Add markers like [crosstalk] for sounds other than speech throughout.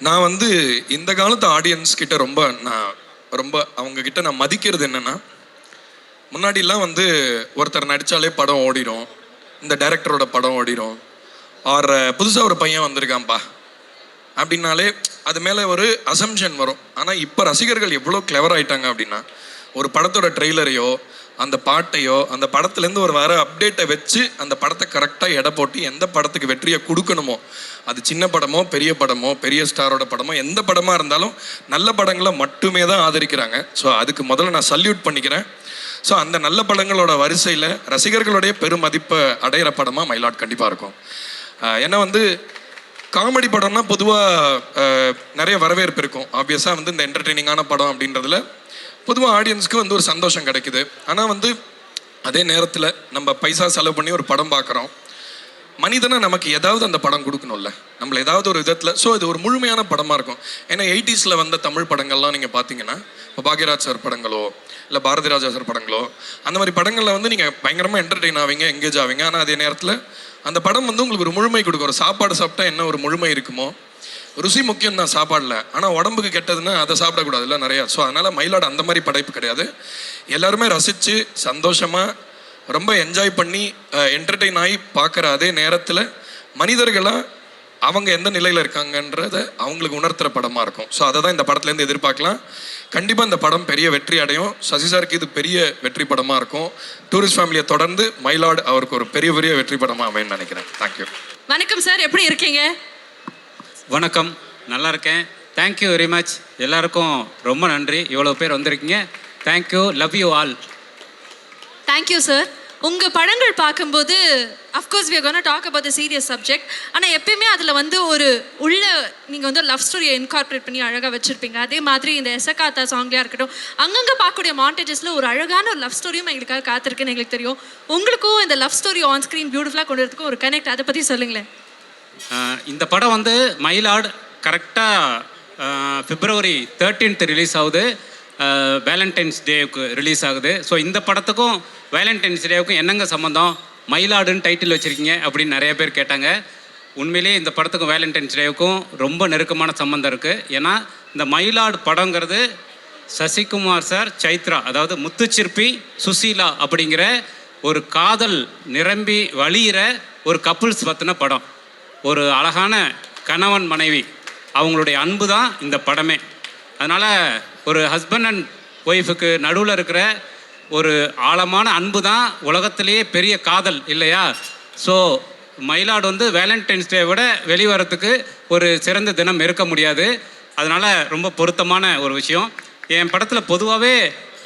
நான் வந்து இந்த காலத்து ஆடியன்ஸ் கிட்ட ரொம்ப நான் ரொம்ப அவங்க கிட்ட நான் மதிக்கிறது என்னன்னா முன்னாடிலாம் வந்து ஒருத்தர் நடித்தாலே படம் ஓடிடும் இந்த டைரக்டரோட படம் ஓடிடும் ஆர் புதுசாக ஒரு பையன் வந்திருக்கான்ப்பா. அப்படின்னாலே அது மேலே ஒரு அசம்ஷன் வரும். ஆனால் இப்போ ரசிகர்கள் எவ்வளோ கிளவர் ஆயிட்டாங்க அப்படின்னா ஒரு படத்தோட ட்ரெய்லரையோ அந்த பாட்டையோ அந்த படத்துலேருந்து ஒரு வர அப்டேட்டை வச்சு அந்த படத்தை கரெக்டாக எடை போட்டு எந்த படத்துக்கு வெற்றியை கொடுக்கணுமோ அது சின்ன படமோ பெரிய படமோ பெரிய ஸ்டாரோட படமோ எந்த படமாக இருந்தாலும் நல்ல படங்களை மட்டுமே தான் ஆதரிக்கிறாங்க. ஸோ அதுக்கு முதல்ல நான் சல்யூட் பண்ணிக்கிறேன். ஸோ அந்த நல்ல படங்களோட வரிசையில் ரசிகர்களுடைய பெருமதிப்பை அடையிற படமாக மயிலாட் கண்டிப்பாக இருக்கும். ஏன்னா வந்து காமெடி படம்னா பொதுவாக நிறைய வரவேற்பு இருக்கும். ஆப்வியஸாக வந்து இந்த என்டர்டெய்னிங்கான படம் அப்படின்றதுல பொதுவாக ஆடியன்ஸ்க்கு வந்து ஒரு சந்தோஷம் கிடைக்குது. ஆனால் வந்து அதே நேரத்தில் நம்ம பைசா செலவு பண்ணி ஒரு படம் பார்க்குறோம் மனிதனை நமக்கு ஏதாவது அந்த படம் கொடுக்கணும்ல. நம்மள ஏதாவது ஒரு விதத்தில் ஸோ இது ஒரு முழுமையான படமாக இருக்கும். ஏன்னா எயிட்டிஸில் வந்த தமிழ் படங்கள்லாம் நீங்கள் பார்த்தீங்கன்னா இப்போ பாக்யராஜ் சார் படங்களோ இல்லை பாரதி ராஜா சார் படங்களோ அந்த மாதிரி படங்களில் வந்து நீங்கள் பயங்கரமாக என்டர்டெயின் ஆவீங்க எங்கேஜ் ஆவீங்க. ஆனால் அதே நேரத்தில் அந்த படம் வந்து உங்களுக்கு ஒரு முழுமை கொடுக்கும். ஒரு சாப்பாடு சாப்பிட்டா என்ன ஒரு முழுமை இருக்குமோ ருசி முக்கியம் தான் சாப்பாடில். ஆனால் உடம்புக்கு கெட்டதுன்னா அதை சாப்பிடக்கூடாதுல்ல நிறையா. ஸோ அதனால் மயிலாடு அந்த மாதிரி படைப்பு கிடையாது. எல்லாருமே ரசித்து சந்தோஷமாக ரொம்ப என்ஜாய் பண்ணி என்டர்டெயின் ஆகி பார்க்குற அதே நேரத்தில் மனிதர்களாக அவங்க எந்த நிலையில் இருக்காங்கன்றத அவங்களுக்கு உணர்த்துற படமாக இருக்கும். ஸோ அதை தான் இந்த படத்துலேருந்து எதிர்பார்க்கலாம். கண்டிப்பாக இந்த படம் பெரிய வெற்றி அடையும். சசி சாருக்கு இது பெரிய வெற்றி படமாக இருக்கும். டூரிஸ்ட் ஃபேமிலியை தொடர்ந்து மயிலாடு அவருக்கு ஒரு பெரிய பெரிய வெற்றி படமாக அமையும்னு நினைக்கிறேன். தேங்க்யூ வணக்கம் சார் எப்படி இருக்கீங்க? வணக்கம். நல்லா இருக்கேன். தேங்க்யூ வெரி மச் எல்லாருக்கும் ரொம்ப நன்றி. இவ்வளோ பேர் வந்திருக்கீங்க. Thank you love you all thank you sir உங்கள் படங்கள் பார்க்கும்போது of course we gonna talk about the serious subject ஆனால் எப்பயுமே அதில் வந்து ஒரு உள்ள நீங்கள் வந்து லவ் ஸ்டோரியை இன்கார்பரேட் பண்ணி அழகாக வச்சுருப்பீங்க. அதே மாதிரி இந்த எசகாத்தா சாங்லேயா இருக்கட்டும் அங்கங்கே பார்க்கக்கூடிய மாண்டேஜஸில் ஒரு அழகான ஒரு லவ் ஸ்டோரியும் எங்களுக்காக காத்திருக்குன்னு எங்களுக்கு தெரியும். உங்களுக்கும் இந்த லவ் ஸ்டோரி ஆன் ஸ்க்ரீன் பியூட்டிஃபுல்லாக கொண்டு வரதுக்கும் ஒரு கனெக்ட் அதை பற்றி சொல்லுங்களேன். இந்த படம் வந்து மயிலாடு கரெக்டாக பிப்ரவரி தேர்ட்டீன்த் ரிலீஸ் ஆகுது. வேலண்டைன்ஸ் டேவுக்கு ரிலீஸ் ஆகுது. ஸோ இந்த படத்துக்கும் வேலண்டைன்ஸ் டேவுக்கும் என்னங்க சம்மந்தம் மயிலாடுன்னு டைட்டில் வச்சுருக்கீங்க அப்படின்னு நிறைய பேர் கேட்டாங்க. உண்மையிலேயே இந்த படத்துக்கும் வேலண்டைன்ஸ் டேவுக்கும் ரொம்ப நெருக்கமான சம்மந்தம் இருக்குது ஏன்னா இந்த மயிலாடு படங்கிறது சசிகுமார் சார் சைத்ரா அதாவது முத்துச்சிற்பி சுசீலா அப்படிங்கிற ஒரு காதல் நிரம்பி வழியிற ஒரு கப்புள்ஸ் பற்றின படம். ஒரு அழகான கணவன் மனைவி. அவங்களுடைய அன்பு தான் இந்த படமே. அதனால் ஒரு ஹஸ்பண்ட் அண்ட் ஒய்ஃபுக்கு நடுவில் இருக்கிற ஒரு ஆழமான அன்பு தான் உலகத்திலேயே பெரிய காதல் இல்லையா? ஸோ மயிலாடு வந்து வேலண்டைன்ஸ் டே விட வெளிவரத்துக்கு ஒரு சிறந்த தினம் இருக்க முடியாது. அதனால் ரொம்ப பொருத்தமான ஒரு விஷயம். என் படத்தில் பொதுவாகவே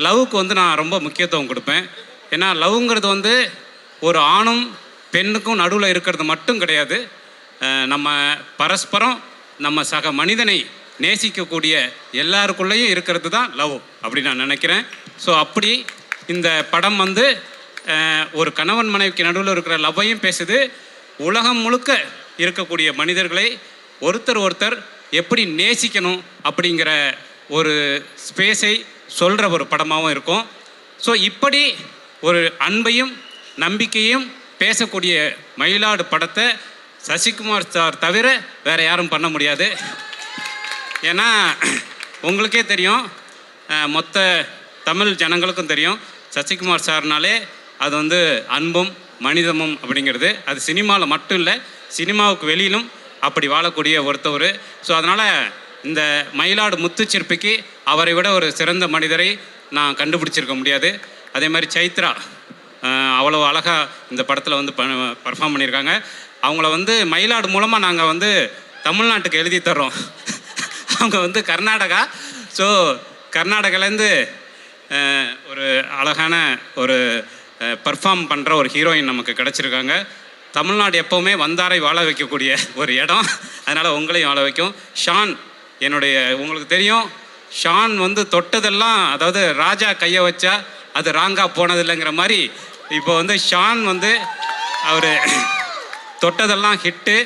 லவ்வுக்கு வந்து நான் ரொம்ப முக்கியத்துவம் கொடுப்பேன். ஏன்னா லவ்ங்கிறது வந்து ஒரு ஆணும் பெண்ணுக்கும் நடுவில் இருக்கிறது மட்டும் கிடையாது. நம்ம பரஸ்பரம் நம்ம சக மனிதனை நேசிக்கக்கூடிய எல்லாருக்குள்ளேயும் இருக்கிறது தான் லவ் அப்படி நான் நினைக்கிறேன். ஸோ அப்படி இந்த படம் வந்து ஒரு கணவன் மனைவிக்கு நடுவில் இருக்கிற லவ்வையும் பேசுது. உலகம் முழுக்க இருக்கக்கூடிய மனிதர்களை ஒருத்தர் ஒருத்தர் எப்படி நேசிக்கணும் அப்படிங்கிற ஒரு ஸ்பேஸை சொல்கிற ஒரு படமாகவும் இருக்கும். ஸோ இப்படி ஒரு அன்பையும் நம்பிக்கையும் பேசக்கூடிய மயிலாடு படத்தை சசிகுமார் சார் தவிர வேறு யாரும் பண்ண முடியாது. ஏன்னா உங்களுக்கே தெரியும் மொத்த தமிழ் ஜனங்களுக்கும் தெரியும். சசிகுமார் சார்னாலே அது வந்து அன்பும் மனிதமும் அப்படிங்கிறது. அது சினிமாவில் மட்டும் இல்லை சினிமாவுக்கு வெளியிலும் அப்படி வாழக்கூடிய ஒருத்தவர். ஸோ அதனால் இந்த மயிலாடு முத்துச்சிற்பிக்கு அவரை விட ஒரு சிறந்த மனிதரை நான் கண்டுபிடிச்சிருக்க முடியாது. அதே மாதிரி சைத்ரா அவ்வளோ அழகாக இந்த படத்தில் வந்து பர்ஃபார்ம் பண்ணியிருக்காங்க. அவங்கள வந்து மயிலாடு மூலமாக நாங்கள் வந்து தமிழ்நாட்டுக்கு எழுதி தர்றோம். [laughs] அவங்க வந்து கர்நாடகா. ஸோ கர்நாடகாலேருந்து ஒரு அழகான ஒரு பர்ஃபார்ம் பண்ணுற ஒரு ஹீரோயின் நமக்கு கிடச்சிருக்காங்க. தமிழ்நாடு எப்போவுமே வந்தாரை வாழ வைக்கக்கூடிய ஒரு இடம். அதனால் உங்களையும் வாழ வைக்கும். ஷான் என்னுடைய உங்களுக்கு தெரியும். ஷான் வந்து தொட்டதெல்லாம் அதாவது ராஜா கையை வச்சா அது ராங்கா போனதில்லைங்கிற மாதிரி இப்போ வந்து ஷான் வந்து அவர் தொட்டதெல்லாம் ஹிட்டு.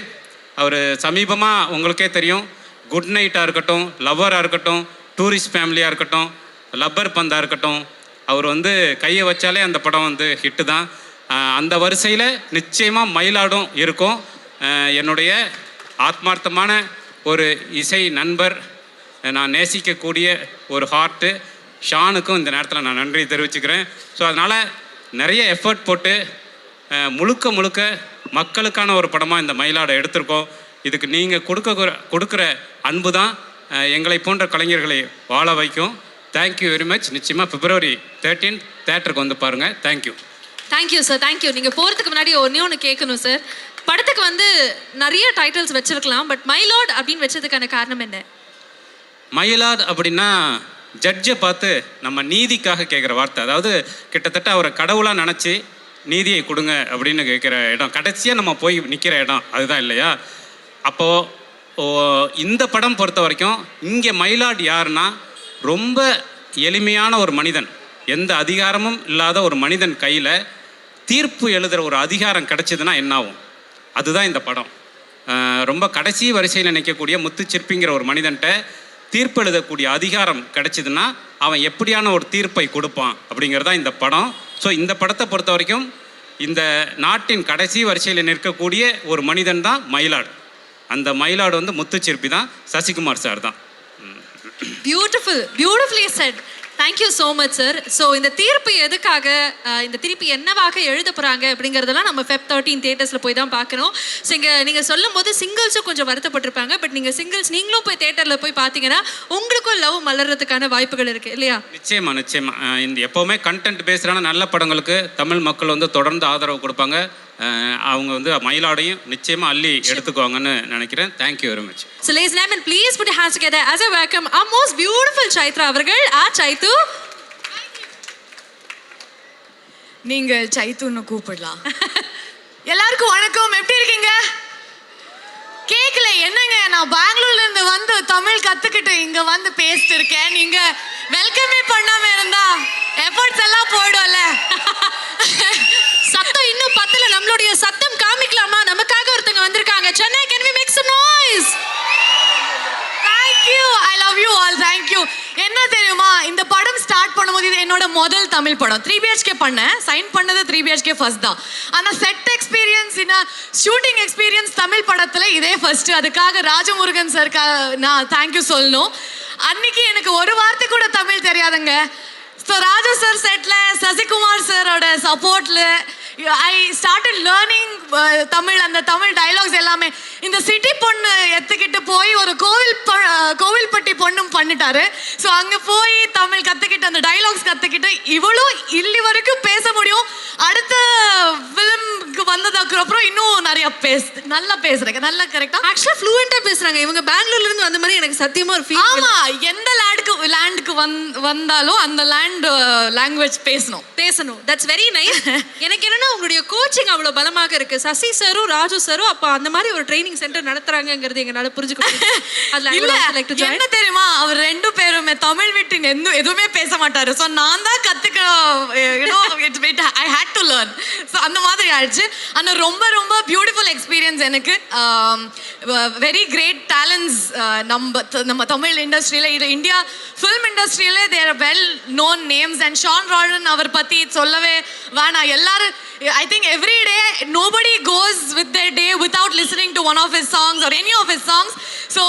அவர் சமீபமாக உங்களுக்கே தெரியும். குட் நைட்டாக இருக்கட்டும் லவ்வராக இருக்கட்டும் டூரிஸ்ட் ஃபேமிலியாக இருக்கட்டும் லப்பர் பந்தாக இருக்கட்டும் அவர் வந்து கையை வச்சாலே அந்த படம் வந்து ஹிட்டு தான். அந்த வரிசையில் நிச்சயமாக மயிலாடும் இருக்கும். என்னுடைய ஆத்மார்த்தமான ஒரு இசை நண்பர் நான் நேசிக்கக்கூடிய ஒரு ஹார்ட்டு ஷானுக்கும் இந்த நேரத்தில் நான் நன்றி தெரிவிச்சுக்கிறேன். ஸோ அதனால் நிறைய எஃபர்ட் போட்டு முழுக்க முழுக்க மக்களுக்கான ஒரு படமாக இந்த மயிலாடை எடுத்திருக்கோம். இதுக்கு நீங்கள் கொடுக்க கொடுக்குற அன்பு தான் எங்களை போன்ற கலைஞர்களை வாழ வைக்கும். தேங்க்யூ வெரி மச் நிச்சயமாக பிப்ரவரி தேர்ட்டீன் தேட்டருக்கு வந்து பாருங்கள் தேங்க்யூ தேங்க்யூ சார் தேங்க்யூ நீங்கள் போகிறதுக்கு முன்னாடி ஒன்றே ஒன்று கேட்கணும் சார் படத்துக்கு வந்து நிறைய டைட்டில்ஸ் வச்சிருக்கலாம் பட் மைலாட் அப்படின்னு வச்சதுக்கான காரணம் என்ன? மயிலாட் அப்படின்னா ஜட்ஜை பார்த்து நம்ம நீதிக்காக கேட்குற வார்த்தை. அதாவது கிட்டத்தட்ட அவரை கடவுளாக நினச்சி நீதியை கொடுங்க அப்படின்னு கேட்குற இடம். கடைசியாக நம்ம போய் நிற்கிற இடம். அதுதான் இல்லையா? அப்போது இந்த படம் பொறுத்த வரைக்கும் இங்கே மயிலாட் யாருன்னா ரொம்ப எளிமையான ஒரு மனிதன். எந்த அதிகாரமும் இல்லாத ஒரு மனிதன் கையில் தீர்ப்பு எழுதுகிற ஒரு அதிகாரம் கிடைச்சதுன்னா என்னாகும்? அதுதான் இந்த படம். ரொம்ப கடைசி வரிசையில் நிற்கக்கூடிய முத்துச்சிற்பிங்கிற ஒரு மனிதன்ட்ட தீர்ப்பு எழுதக்கூடிய அதிகாரம் கிடைச்சிதுன்னா அவன் எப்படியான ஒரு தீர்ப்பை கொடுப்பான் அப்படிங்கிறது தான் இந்த படம். ஸோ இந்த படத்தை பொறுத்த வரைக்கும் இந்த நாட்டின் கடைசி வரிசையில் நிற்கக்கூடிய ஒரு மனிதன் தான் மயிலாடு. அந்த மயிலாடு வந்து முத்துச்சிற்பி தான் சசிகுமார் சார் தான். Beautiful beautifully set thank you so much sir so இந்த தீர்ப்பு எதுக்காக இந்த தீர்ப்பு என்னவாக எழுத போகிறாங்க அப்படிங்கிறதெல்லாம் நம்ம ஃபெப் தேர்ட்டின் தேட்டர்ஸில் போய் தான் பார்க்கணும். ஸோ இங்கே நீங்கள் சொல்லும் போது சிங்கிள்ஸும் கொஞ்சம் வருத்தப்பட்டிருப்பாங்க. பட் நீங்கள் சிங்கிள்ஸ் நீங்களும் போய் தேட்டரில் போய் பார்த்தீங்கன்னா உங்களுக்கும் லவ் மலர்றதுக்கான வாய்ப்புகள் இருக்குது இல்லையா? நிச்சயமா நிச்சயமா. இந்த எப்போவுமே கண்டென்ட் பேஸ்டான நல்ல படங்களுக்கு தமிழ் மக்கள் வந்து தொடர்ந்து ஆதரவு கொடுப்பாங்க. அவங்க வந்து மயிலாடையும் நிச்சயமாக அள்ளி எடுத்துக்குவாங்கன்னு நினைக்கிறேன். Thank you very much So ladies and gentlemen, please put your hands together as I welcome our most beautiful Chaitra அவர்கள் ஆ சைத்து நீங்கள் சைத்துன்னு கூப்பிடலாம். [laughs] எல்லாருக்கும் வணக்கம். எப்படி இருக்கீங்க? கேக்கல. என்னங்க? நான் பெங்களூர்ல இருந்து வந்து தமிழ் கத்துக்கிட்டு இங்க வந்து பேசிட்டு இருக்கேன் நீங்க வெல்கமே பண்ணாம இருந்தா எஃபர்ட்ஸ் எல்லாம் போயிடும்ல. [laughs] சத்தம் இன்னும் பத்தல. நம்மளுடைய சத்தம் காமிக்கலாமா? நமக்காக ஒருத்தங்க வந்திருக்காங்க. Chennai can we make some noise thank you I love you all thank you என்ன தெரியுமா? இந்த படம் ஸ்டார்ட் பண்ணும்போது இது என்னோட முதல் தமிழ் படம். த்ரீ பிஹெச்கே பண்ணேன். சைன் பண்ணது த்ரீ பிஹெச்கே ஃபர்ஸ்ட் தான். ஆனால் செட் எக்ஸ்பீரியன்ஸ் இன்னும் ஷூட்டிங் எக்ஸ்பீரியன்ஸ் தமிழ் படத்தில் இதே ஃபர்ஸ்ட் அதுக்காக ராஜமுருகன் சார்க்கா நான் தேங்க்யூ சொல்லணும். அன்னைக்கு எனக்கு ஒரு வார்த்தை கூட தமிழ் தெரியாதுங்க. ஸோ ராஜு சார் செட்டில் சசிகுமார் சாரோட சப்போர்ட்டில் ஐ ஸ்டார்டட் லேர்னிங் தமிழ் அந்த தமிழ் டைலாக்ஸ் எல்லாமே இந்த சிட்டி பொண்ணு எத்துக்கிட்டு போய் ஒரு கோவில் அஹ், கோவில்பட்டி பொண்ணும் பண்ணிட்டாரு. ஸோ அங்கே போய் தமிழ் கற்றுக்கிட்டு அந்த டைலாக்ஸ் கற்றுக்கிட்டு இவ்வளோ இல்லி வரைக்கும் பேச முடியும். அடுத்த ஃபிலிம்க்கு வந்ததுக்கு அப்புறம் இன்னும் நிறைய பேச நல்லா பேசுறேங்க நல்லா கரெக்டாக ஆக்சுவலா ஃப்ளூயண்டா பேசுறாங்க. இவங்க பெங்களூர்ல இருந்து வந்த மாதிரி எனக்கு சத்தியமா ஒரு ஃபீல் ஆமா எந்த லேண்டுக்கு லேண்டுக்கு வந் வந்தாலும் அந்த லேண்ட் லாங்குவேஜ் பேசணும். பேசணும். தட்ஸ் வெரி நைஸ் எனக்கு என்னன்னா உங்களுடைய கோச்சிங் அவ்வளவு பலமாக இருக்கு. சசி சாரும் ராஜு சாரும் அப்ப அந்த மாதிரி ஒரு ட்ரைனிங் சென்டர் நடத்துறாங்கங்கிறது எங்களால புரிஞ்சுக்க. அதுல இல்ல. என்ன தெரியுமா? அவர் ரெண்டு பேருமே தமிழ் விட்டு எந்த எதுவுமே பேச மாட்டாரு. ஸோ நான் தான் wait I had to learn so அந்த மாதிரி ஆயிடுச்சு. ஆனால் ரொம்ப ரொம்ப பியூட்டிஃபுல் எக்ஸ்பீரியன்ஸ் எனக்கு. வெரி கிரேட் டேலண்ட்ஸ் நம்ம நம்ம தமிழ் இண்டஸ்ட்ரியில் இது இந்தியா ஃபிலிம் இண்டஸ்ட்ரியில் there well known names and Sean Roldan அவர் பற்றி சொல்லவே வேணாம். எல்லாரும் I think every day nobody goes with their day without listening to one of his songs or any of his songs. So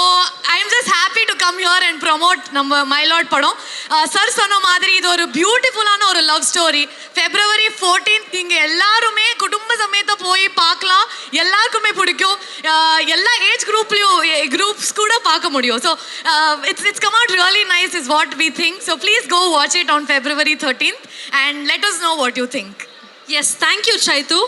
I am just happy to come here and promote நம்ம myeloid படம். Uh, sir சொன்ன மாதிரி இது ஒரு பியூட்டிஃபுல்லான ஒரு love story February fourteenth நீங்கள் எல்லாருமே குடும்ப சமயத்தை போய் பார்க்கலாம். எல்லாருக்குமே பிடிக்கும். Uh, எல்லா ஏஜ் குரூப்லேயும் குரூப்ஸ் கூட பார்க்க முடியும். So it's it's come out really nice is what we think so please go watch it on February thirteenth and let us know what you think yes thank you சைத்து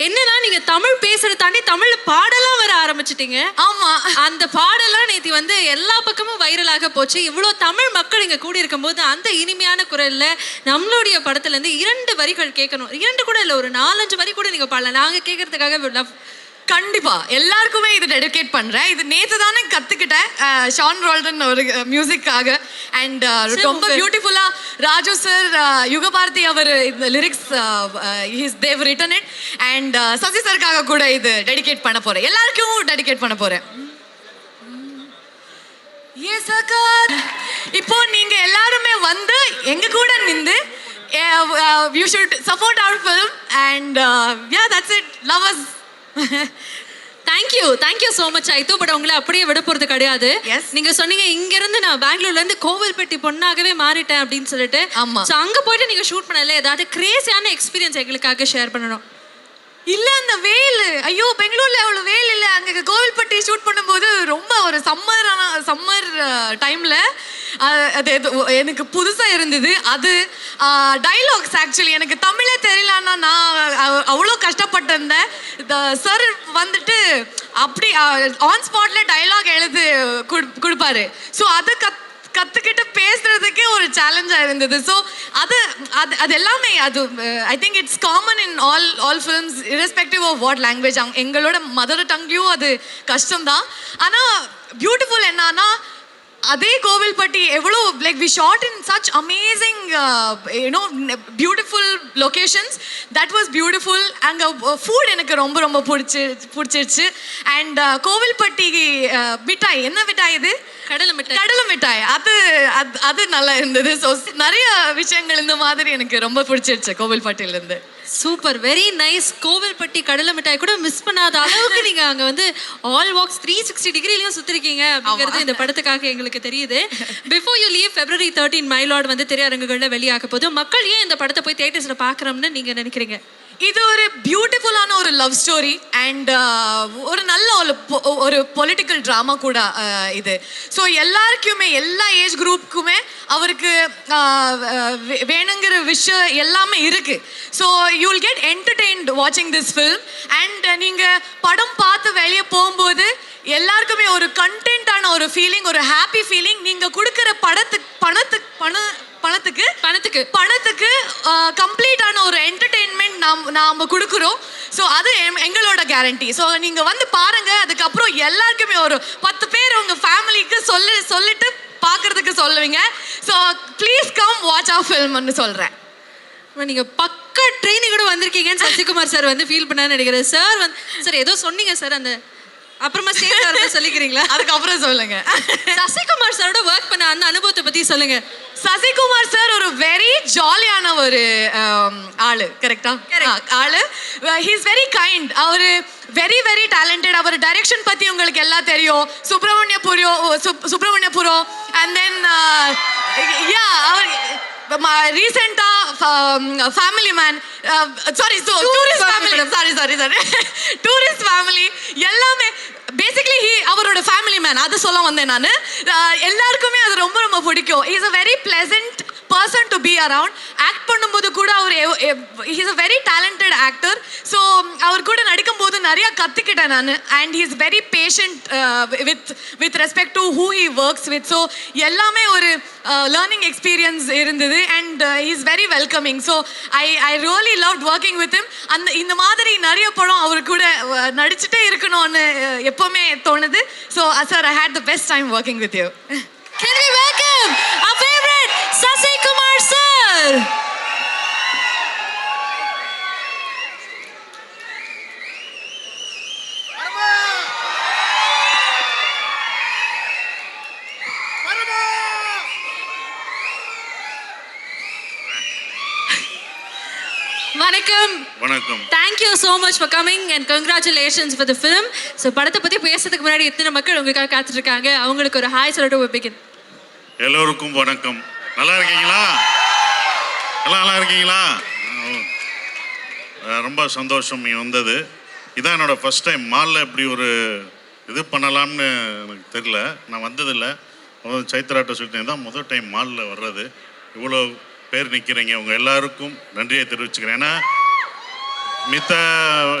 என்னன்னா நீங்க தமிழ் பேசுறத தாண்டி தமிழ்ல பாடலாம் வர ஆரம்பிச்சிட்டீங்க? ஆமா. அந்த பாடலாம் நேத்தி வந்து எல்லா பக்கமும் வைரலாக போச்சு. இவ்வளோ தமிழ் மக்கள் இங்க கூடி இருக்கும்போது அந்த இனிமையான குரல்ல நம்மளுடைய படத்துல இருந்து இரண்டு வரிகள் கேட்கணும். இரண்டு கூட இல்ல ஒரு நாலஞ்சு வரி கூட நீங்க பாடலாம். நாங்க கேட்கறதுக்காக கண்டிப்பா. எல்லாருக்குமே இது டெடிகேட் பண்றேன். இது நேத்து தானே கத்துக்கிட்டேன். ஷான் ரால்டன் ஒரு மியூசிக்காக அண்ட் ரொம்ப. பியூட்டிஃபுல்லா ராஜு சார் யுகபாரதி அவர் இந்த lyrics his they've written it and Sasi சருக்காக கூட இது டெடிகேட் பண்ண போறேன். எல்லாருக்கும் டெடிகேட் பண்ண போறேன். Yes, அக்கார். இப்போ நீங்க எல்லாருமே வந்து எங்க கூட நின்று you should support our film and yeah that's it love us thank you thank you so much ஐத்து but உங்களை அப்படியே விட போறது கிடையாது. நீங்க சொன்னீங்க இங்க இருந்து நான் பெங்களூர்ல இருந்து கோவில்பட்டி பொண்ணாகவே மாறிட்டேன் அப்படின்னு சொல்லிட்டு. ஆமா. அங்க போயிட்டு நீங்க ஷூட் பண்ணல. ஏதாவது கிரேசியான எக்ஸ்பீரியன்ஸ் எங்களுக்காக ஷேர் பண்ணணும். இல்ல அந்த வெயில் ஐயோ பெங்களூர்ல அவ்வளவு வெயில் இல்ல. அங்க கோவில்பட்டி ஷூட் பண்ணும்போது ரொம்ப ஒரு சம்மர் சம்மர் டைம்ல அது எனக்கு புதுசா இருந்தது. அது டைலாக்ஸ் ஆக்சுவலி எனக்கு தமிழே தெரியலன்னா நான் அவ்வளோ கஷ்டப்பட்டிருந்தேன். சார் வந்துட்டு அப்படி ஆன் ஸ்பாட்ல டைலாக் எழுது கொடு கொடுப்பாரு. ஸோ அதை கத் கத்துக்கிட்டு பேசுறதுக்கே ஒரு சேலஞ்சா இருந்தது. ஸோ அது அது அது எல்லாமே அது I think it's common in all all films irrespective of what language எங்களோட மதர் டங்லையும் அது கஷ்டம்தான். ஆனால் பியூட்டிஃபுல் என்னன்னா அதே கோவில்பட்டி எவ்வளோ like we shot in such amazing you know beautiful locations that was beautiful அங்கே ஃபுட் எனக்கு ரொம்ப ரொம்ப பிடிச்சி பிடிச்சிருச்சு. அண்ட் uh, கோவில்பட்டி uh, மிட்டாய் என்ன மிட்டாய் இது? கடலை மிட்டாய். கடலை மிட்டாய். அது அது அது நல்லா இருந்தது. ஸோ நிறைய விஷயங்கள் இந்த மாதிரி எனக்கு ரொம்ப பிடிச்சிருச்சு கோவில்பட்டியில இருந்து சூப்பர் வெரி நைஸ் கோவில்பட்டி கடலை மிட்டாய் கூட மிஸ் பண்ணாத அளவுக்கு நீங்க அங்க வந்து ஆல் வாக்ஸ் த்ரீ சிக்ஸ்டி டிகிரிலையும் சுத்திருக்கீங்க அப்படிங்கிறது இந்த படத்துக்காக எங்களுக்கு தெரியுது. Before you leave February thirteen My Lord வந்து திரையரங்குகள்ல வெளியாக போது மக்கள் ஏன் இந்த படத்தை போய் தியேட்டர்ஸ்ல பாக்குறோம்னு நீங்க நினைக்கிறீங்க? இது ஒரு பியூட்டிஃபுல்லான ஒரு லவ் ஸ்டோரி அண்ட் ஒரு நல்ல ஒரு ஒரு பொலிட்டிக்கல் ட்ராமா கூட uh, இது. ஸோ எல்லாருக்குமே எல்லா ஏஜ் குரூப்புக்குமே அவருக்கு uh, வே- வேணுங்கிற விஷயம் எல்லாமே இருக்கு. So you will get entertained வாட்சிங் திஸ் ஃபில்ம் அண்ட் நீங்கள் படம் பார்த்து வெளியே போகும்போது எல்லாருக்குமே ஒரு கண்டென்ட்டான ஒரு ஃபீலிங் ஒரு ஹாப்பி ஃபீலிங் நீங்கள் கொடுக்குற படத்துக்கு பணத்துக்கு பணம் பணத்துக்கு பணத்துக்கு. பணத்துக்கு கம்ப்ளீட்டான ஒரு என்டர்டெயின்மெண்ட் நாம் நாம் கொடுக்குறோம். ஸோ அது எங்களோட கேரண்டி ஸோ நீங்கள் வந்து பாருங்க அதுக்கப்புறம் எல்லாருக்குமே ஒரு பத்து பேர் உங்கள் ஃபேமிலிக்கு சொல்லி சொல்லிட்டு பார்க்கறதுக்கு சொல்லுவீங்க. So please come watch of ஃபில்ம்னு சொல்கிறேன் அப்புறம் நீங்க பக்கா ட்ரெயினிங் கூட வந்திருக்கீங்கன்னு சசிகுமார் சார் வந்து ஃபீல் பண்ணான்னு நினைக்கிறேன். சார் வந்து சார் ஏதோ சொன்னீங்க சார் அந்த அப்புறமா ஸ்டேஜ் சொல்லிக்கிறீங்களா? அதுக்கப்புறம் சொல்லுங்க. சசிகுமார் சாரோட ஒர்க் பண்ண அந்த அனுபவத்தை பத்தி சொல்லுங்க. சசிகுமார் சார் ஒரு வெரி ஜாலியான ஒரு um, ஆளு கரெக்டா ஆளு. ஹீஸ் வெரி கைண்ட் அவர் வெரி வெரி டேலண்டட் அவர் டைரக்ஷன் பத்தி உங்களுக்கு எல்லாம் தெரியும். Subramaniapuram. Subramaniapuram and then yeah அவர் ரீசெண்டா family man sorry tourist family sorry sorry sorry tourist family எல்லாமே பேசிக்லி ஹி அவரோட ஃபேமிலி மேன் அது சொல்ல வந்தேன் நான். எல்லாருக்குமே அது ரொம்ப ரொம்ப பிடிக்கும். Is a very pleasant person to be around act பண்ணும்போது கூட அவர் he's a very talented actor so அவர் கூட நடிக்கும்போது நிறைய கற்றுக்கிட்டேன் நான். And he is very patient with with respect to who he works with so எல்லாமே ஒரு uh, லேர்னிங் எக்ஸ்பீரியன்ஸ் இருந்தது. And is very welcoming so I I really love working with him அந்த இந்த மாதிரி நிறைய படம் அவர் கூட uh, நடிச்சுட்டே இருக்கணும்னு எப்போவுமே எப்பவுமே தோணுது. So sir I had the best time working with you sir? வணக்கம். வணக்கம். Thank you so much for coming and congratulations for the film so படத்தை பற்றி பேசுறதுக்கு முன்னாடி எத்தனை மக்கள் உங்களுக்காக காத்துட்டு இருக்காங்க? அவங்களுக்கு ஒரு ஹாய் சொல்லிட்டு பிகின் எல்லோருக்கும் வணக்கம். நல்லா இருக்கீங்களா? எல்லாம் நல்லா இருக்கீங்களா? ரொம்ப சந்தோஷம் நீ வந்தது. இதான் என்னோட ஃபஸ்ட் டைம் மாலில் இப்படி ஒரு இது பண்ணலாம்னு எனக்கு தெரில நான் வந்ததில்லை. முதல் சைத்ராட்ட சொல்லிட்டு தான் முதல் டைம் மாலில் வர்றது. இவ்வளோ பேர் நிற்கிறீங்க உங்கள் எல்லாருக்கும் நன்றியை தெரிவிச்சுக்கிறேன். ஏன்னா மித்த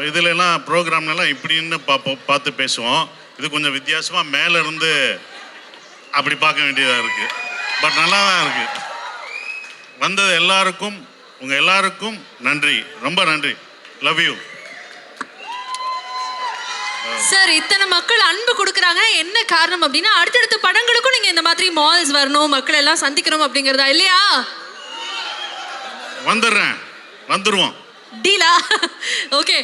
இதுலலாம் ப்ரோக்ராம்லலாம் இப்படின்னு பார்ப்போம் பார்த்து பேசுவோம். இது கொஞ்சம் வித்தியாசமாக மேலேருந்து அப்படி பார்க்க வேண்டியதாக இருக்குது பட் நல்லா தான் இருக்குது வந்தது எல்லாருக்கும் உங்கள் எல்லாருக்கும் நன்றி. ரொம்ப நன்றி. லவ் யூ சார் இத்தனை மக்கள் அன்பு கொடுக்குறாங்க. என்ன காரணம் அப்படின்னா அடுத்தடுத்த படங்களுக்கும் நீங்க இந்த மாதிரி மால்ஸ் வரணும் மக்கள் எல்லாம் சந்திக்கணும் அப்படிங்கறதா இல்லையா? வந்துடுறேன். வந்துடுவோம் டீலா ஓகே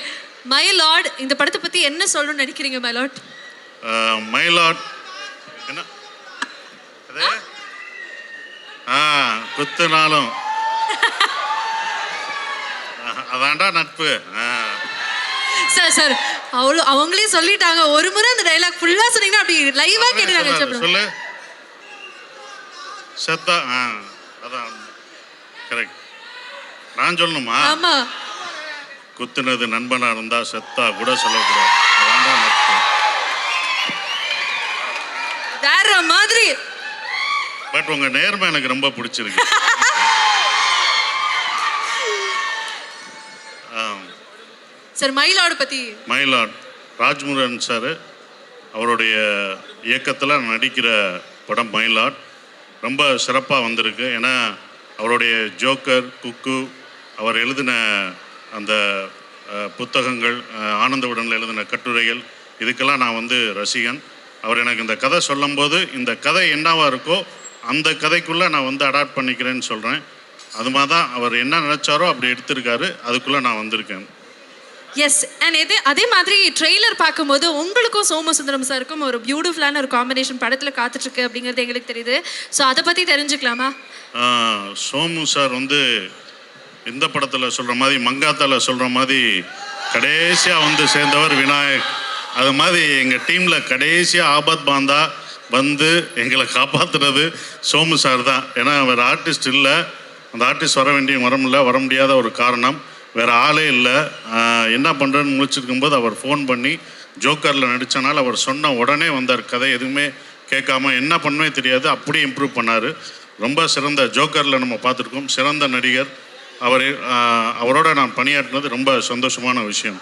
மை லார்ட் இந்த படத்தை பத்தி என்ன சொல்லணும்னு நினைக்கிறீங்க மை லார்ட் மயிலாட் என்ன? அது? ஆ குத்துனாலும். அதான்டா நட்பு. சார் சார் அவ்வளோ அவங்களே சொல்லிட்டாங்க. ஒரு முறை அந்த டைலாக் ஃபுல்லா சொன்னீங்கன்னா அப்படி லைவா கேட்டு நாங்க சொல்லாத, சாப்பிடுவோம் சொல்லு. செத்தா ஆ அதான். கரெக்ட் நான் சொல்லணுமா? ஆமா. குத்துனது நண்பனா இருந்தா செத்தா கூட சொல்லக்கூடாது. அதான்டா நட்பு. வேற மாதிரி பட் உங்க நேர்மை எனக்கு ரொம்ப பிடிச்சிருக்கு. சார் மயிலாடு பத்தி மயிலாட். ராஜ்முருகன் சார் அவருடைய இயக்கத்தில் நடிக்கிற படம் மயிலாட். ரொம்ப சிறப்பாக வந்திருக்கு. ஏன்னா அவருடைய ஜோக்கர் குக்கு அவர் எழுதின அந்த புத்தகங்கள் அஹ், ஆனந்த விடனில் எழுதின கட்டுரைகள் இதுக்கெல்லாம் நான் வந்து ரசிகன். அவர் எனக்கு இந்த கதை சொல்லும்போது இந்த கதை என்னவா இருக்கோ அந்த கதைக்குள்ளே நான் வந்து அடாப்ட் பண்ணிக்கிறேன்னு சொல்கிறேன் அது மாதிரி தான் அவர் என்ன நினச்சாரோ அப்படி எடுத்திருக்காரு. அதுக்குள்ளே நான் வந்திருக்கேன். எஸ் அண்ட் இதே அதே மாதிரி ட்ரெய்லர் பார்க்கும்போது உங்களுக்கும் சோமசுந்தரம் சாருக்கும் ஒரு பியூட்டிஃபுல்லான ஒரு காம்பினேஷன் படத்தில் காத்துட்ருக்கு அப்படிங்கிறது எங்களுக்கு தெரியுது. ஸோ அதை பற்றி தெரிஞ்சுக்கலாமா? சோமு சார் வந்து இந்த படத்தில் சொல்கிற மாதிரி மங்காத்தால சொல்கிற மாதிரி கடைசியாக வந்து சேர்ந்தவர் விநாயக். அது மாதிரி எங்கள் டீமில் கடைசியாக ஆபத் பாந்தா வந்து எங்களை காப்பாற்றுறது சோமு சார் தான். ஏன்னா வேறு ஆர்டிஸ்ட் இல்லை. அந்த ஆர்டிஸ்ட் வர வேண்டிய வர முடியல வர முடியாத ஒரு காரணம். வேறு ஆளே இல்லை. என்ன பண்ணுறேன்னு முடிச்சிருக்கும்போது அவர் ஃபோன் பண்ணி ஜோக்கரில் நடித்தனால அவர் சொன்ன உடனே வந்தார் கதை. எதுவுமே கேட்காம என்ன பண்ணுமே தெரியாது. அப்படியே இம்ப்ரூவ் பண்ணார். ரொம்ப சிறந்த ஜோக்கரில் நம்ம பார்த்துருக்கோம். சிறந்த நடிகர். அவர் அவரோட நான் பணியாற்றினது ரொம்ப சந்தோஷமான விஷயம்.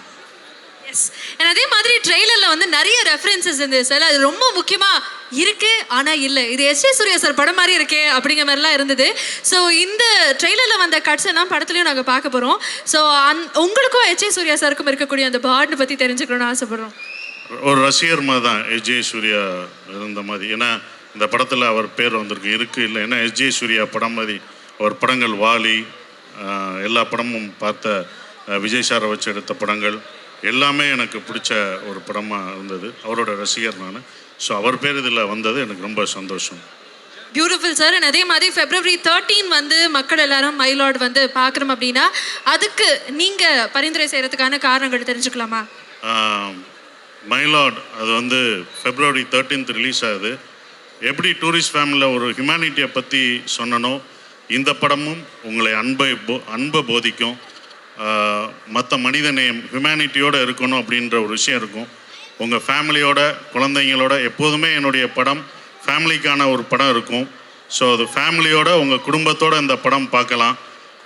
எஸ் அண்ட் அதே மாதிரி ட்ரெய்லரில் வந்து நிறைய ரெஃபரன்சஸ் இருந்தது சார் அது ரொம்ப முக்கியமாக இருக்கு ஆனால் இல்லை. இது எஸ் ஜே சூர்யா சார் படம் மாதிரி இருக்கே அப்படிங்கிற மாதிரிலாம் இருந்தது. ஸோ இந்த ட்ரெய்லரில் வந்த கட்ஸ் எல்லாம் படத்துலையும் நாங்கள் பார்க்க போகிறோம் ஸோ அந் உங்களுக்கும் எஸ் ஜே சூர்யா சாருக்கும் இருக்கக்கூடிய அந்த பாட்னு பற்றி தெரிஞ்சுக்கணும்னு ஆசைப்படுறோம். ஒரு ரசிகர் மாதிரி தான் எஸ்ஜே சூர்யா இருந்த மாதிரி. ஏன்னா இந்த படத்தில் அவர் பேர் வந்திருக்கு. இருக்கு இல்லை. ஏன்னா எஸ்ஜே சூர்யா படம் மாதிரி அவர் படங்கள் வாலி எல்லா படமும் பார்த்த விஜய் சாரை வச்சு எடுத்த படங்கள். எல்லாமே எனக்கு பிடிச்ச ஒரு படமாக இருந்தது. அவரோட ரசிகர் நான். ஸோ அவர் பேர் இதில் வந்தது எனக்கு ரொம்ப சந்தோஷம். பியூட்டிஃபுல் சார் அண்ட் அதே மாதிரி ஃபெப்ரவரி தேர்ட்டீன் வந்து மக்கள் எல்லாரும் மயிலாட் வந்து பார்க்குறோம் அப்படின்னா அதுக்கு நீங்கள் பரிந்துரை செய்கிறதுக்கான காரணங்கள் தெரிஞ்சுக்கலாமா? மைலாட் அது வந்து ஃபெப்ரவரி தேர்ட்டீன்த் ரிலீஸ் ஆகுது. எப்படி டூரிஸ்ட் ஃபேமிலியில் ஒரு ஹியூமனிட்டியை பற்றி சொன்னனோ இந்த படமும் உங்களை அன்பை போ அன்பை போதிக்கும். மற்ற மனிதநேயம் ஹியூமனிட்டியோடு இருக்கணும் அப்படின்ற ஒரு விஷயம் இருக்கும். உங்கள் ஃபேமிலியோட குழந்தைங்களோட எப்போதுமே என்னுடைய படம் ஃபேமிலிக்கான ஒரு படம் இருக்கும். ஸோ அது ஃபேமிலியோட உங்கள் குடும்பத்தோட இந்த படம் பார்க்கலாம்.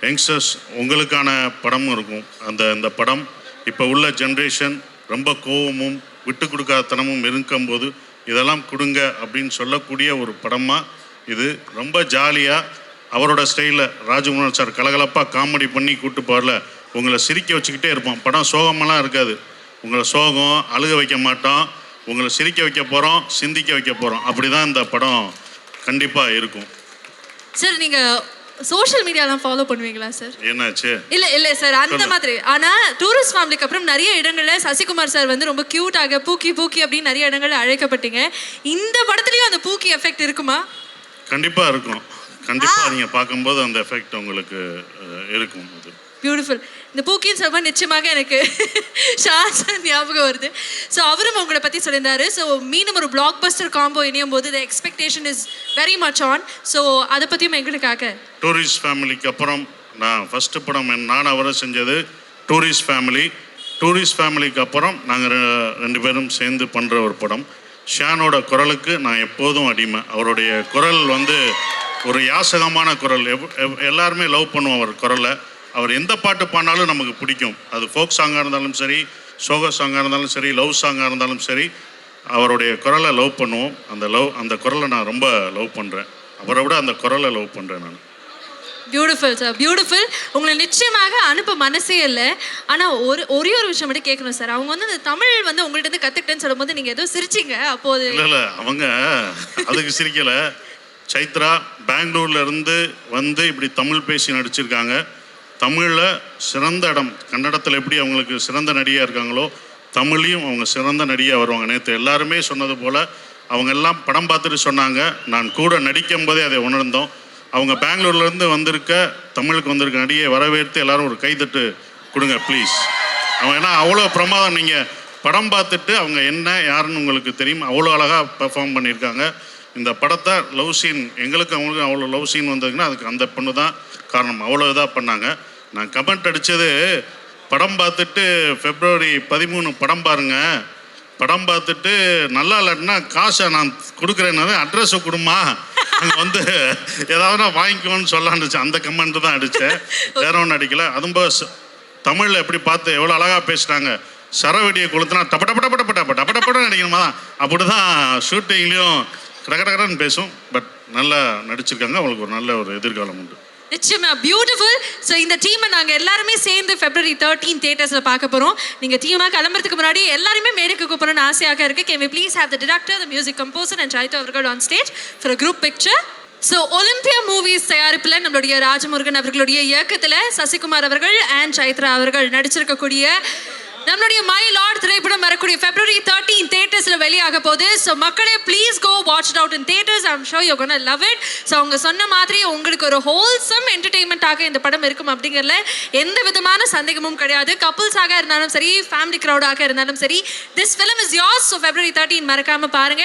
யங்ஸ்டர்ஸ் உங்களுக்கான படமும் இருக்கும். அந்த இந்த படம் இப்போ உள்ள ஜென்ரேஷன் ரொம்ப கோவமும் விட்டு கொடுக்காதனமும் இருக்கும்போது இதெல்லாம் கொடுங்க அப்படின்னு சொல்லக்கூடிய ஒரு படமாக இது. ரொம்ப ஜாலியாக அவரோட ஸ்டைலில் ராஜகுமார் சார் கலகலப்பாக காமெடி பண்ணி கூட்டு போகல உங்களை சிரிக்க வச்சுக்கிட்டே இருப்போம். படம் சோகமெல்லாம் இருக்காது. உங்களை சோகம் அழுக வைக்க மாட்டோம். உங்களை சிரிக்க வைக்க போகிறோம் சிந்திக்க வைக்க போகிறோம் அப்படி தான் இந்த படம் கண்டிப்பாக இருக்கும். சார் நீங்கள் சோஷியல் மீடியாலாம் ஃபாலோ பண்ணுவீங்களா சார் என்னாச்சு? இல்ல இல்ல சார் அந்த மாதிரி. ஆனா டூரிஸ்ட் ஃபேமிலிக்கு அப்புறம் நிறைய இடங்கள்ல சசிகுமார் சார் வந்து ரொம்ப கியூட்டாக பூக்கி பூக்கி அப்படின்னு நிறைய இடங்கள்ல அழைக்கப்பட்டீங்க. இந்த படத்துலயும் அந்த பூக்கி எஃபெக்ட் இருக்குமா? கண்டிப்பாக இருக்கும். கண்டிப்பாக நீங்கள் பார்க்கும்போது அந்த எஃபெக்ட் உங்களுக்கு இருக்கும். பியூட்டிஃபுல் இந்த பூக்கின் சொல்லும்போது நிச்சயமாக எனக்கு [laughs] ஷாஜான் ஞாபகம் வருது. ஸோ அவரும் உங்களை பற்றி சொல்லியிருந்தாரு. ஸோ மீண்டும் ஒரு பிளாக் பஸ்டர் காம்போ இணையும் போது the expectation is very much on so அதை பற்றியும் எங்களுக்காக டூரிஸ்ட் ஃபேமிலிக்கு அப்புறம் நான் ஃபஸ்ட்டு படம் நான் அவரை செஞ்சது டூரிஸ்ட் ஃபேமிலி டூரிஸ்ட் ஃபேமிலிக்கு அப்புறம் நாங்கள் ரெண்டு பேரும் சேர்ந்து பண்ணுற ஒரு படம். ஷானோட குரலுக்கு நான் எப்போதும் அடிமை. அவருடைய குரல் வந்து ஒரு யாசகமான குரல். எவ்- எவ்- எல்லாருமே லவ் பண்ணுவோம் அவர் குரலை. அவர் எந்த பாட்டு பாடினாலும் நமக்கு பிடிக்கும். அது ஃபோக் சாங்காக இருந்தாலும் சரி சோக சாங்காக இருந்தாலும் சரி லவ் சாங்காக இருந்தாலும் சரி அவருடைய குரலை லவ் பண்ணுவோம். அந்த லவ் அந்த குரலை நான் ரொம்ப லவ் பண்ணுறேன் அவரை விட அந்த குரலை லவ் பண்ணுறேன் நான். பியூட்டிஃபுல் சார் பியூட்டிஃபுல் உங்களை நிச்சயமாக அனுப்ப மனசே இல்லை. ஆனால் ஒரு ஒரே ஒரு விஷயம் மட்டும் கேட்கணும் சார் அவங்க வந்து அந்த தமிழ் வந்து உங்கள்ட்ட இருந்து கற்றுக்கிட்டேன்னு சொல்லும்போது நீங்கள் ஏதோ சிரிச்சிங்க அப்போது. இல்லை இல்லை. அவங்க அதுக்கு சிரிக்கலை. சைத்ரா பெங்களூர்ல இருந்து வந்து இப்படி தமிழ் பேசி நடிச்சிருக்காங்க. தமிழில் சிறந்த இடம் கன்னடத்தில் எப்படி அவங்களுக்கு சிறந்த நடிகையாக இருக்காங்களோ தமிழ்லையும் அவங்க சிறந்த நடிகையாக வருவாங்க. நேற்று எல்லாருமே சொன்னது போல் அவங்க எல்லாம் படம் பார்த்துட்டு சொன்னாங்க. நான் கூட நடிக்கும் போதே அதை உணர்ந்தோம். அவங்க பெங்களூர்லேருந்து வந்திருக்க தமிழுக்கு வந்திருக்க நடிகையை வரவேற்று எல்லாரும் ஒரு கைதட்டு கொடுங்க ப்ளீஸ் அவன் ஏன்னா அவ்வளோ பிரமாதம். நீங்கள் படம் பார்த்துட்டு அவங்க என்ன யாருன்னு உங்களுக்கு தெரியும். அவ்வளோ அழகாக பெர்ஃபார்ம் பண்ணியிருக்காங்க. இந்த படத்தை லவ் சீன் எங்களுக்கு அவங்களுக்கு அவ்வளோ லவ் சீன் வந்ததுன்னா அதுக்கு அந்த பொண்ணு தான் காரணம். அவ்வளோ இதாக பண்ணாங்க. நான் கமெண்ட் அடித்தது படம் பார்த்துட்டு ஃபெப்ரவரி பதிமூணு படம் பாருங்க. படம் பார்த்துட்டு நல்லா இல்லைன்னா காசை நான் கொடுக்குறேன்னு அட்ரஸை கொடுமா அங்கே வந்து ஏதாவது நான் வாங்கிக்கோன்னு சொல்லலான்னு அந்த கமெண்ட் தான் அடித்தேன் வேற ஒன்றும் அடிக்கல. அதுவும் தமிழில் எப்படி பார்த்து எவ்வளோ அழகாக பேசுகிறாங்க சரவெடியை கொளுத்துனா டப்ப டப்ப டப்ப டப்ப டப்ப டப்ப டப்பட நடிக்கணுமா அப்படி தான் ஷூட்டிங்லேயும் கடகடகடன்னு பேசும். பட் நல்லா நடிச்சிருக்காங்க. அவங்களுக்கு ஒரு நல்ல ஒரு எதிர்காலம் உண்டு. நிச்சயமா பியூட்டிஃபுல் ஸோ இந்த டீமை நாங்கள் எல்லாருமே சேர்ந்து ஃபெப்ரவரி தேர்ட்டீன் தேட்டர்ஸில் பார்க்க போகிறோம் நீங்கள் டீமாக கிளம்புறதுக்கு முன்னாடி எல்லாருமே மேடைக்கு கூப்பிடணும்னு ஆசையாக இருக்கு. Can we please have the director the music composer and சாய்த்து அவர்கள் on stage for group picture so Olympia Movies தயாரிப்பில் நம்மளுடைய ராஜமுருகன் அவர்களுடைய இயக்கத்தில் சசிகுமார் அவர்கள் அண்ட் சைத்ரா அவர்கள் நடிச்சிருக்கக்கூடிய நம்மளுடைய மை லார்ட் திரைப்படம் வரக்கூடிய ஃபெப்ரவரி தேர்ட்டீன் தேட்டர்ஸில் வெளியாக போகுது. ஸோ மக்களே please go watch out in theatres I'm sure you gonna love it so அவங்க சொன்ன மாதிரி உங்களுக்கு ஒரு ஹோல்சம் என்டர்டெயின்மெண்ட்டாக இந்த படம் இருக்கும் அப்படிங்கிறதுல எந்த விதமான சந்தேகமும் கிடையாது. கப்புள்ஸாக இருந்தாலும் சரி ஃபேமிலி க்ரௌடாக இருந்தாலும் சரி this film is yours. So February thirteen மறக்காமல் பாருங்க.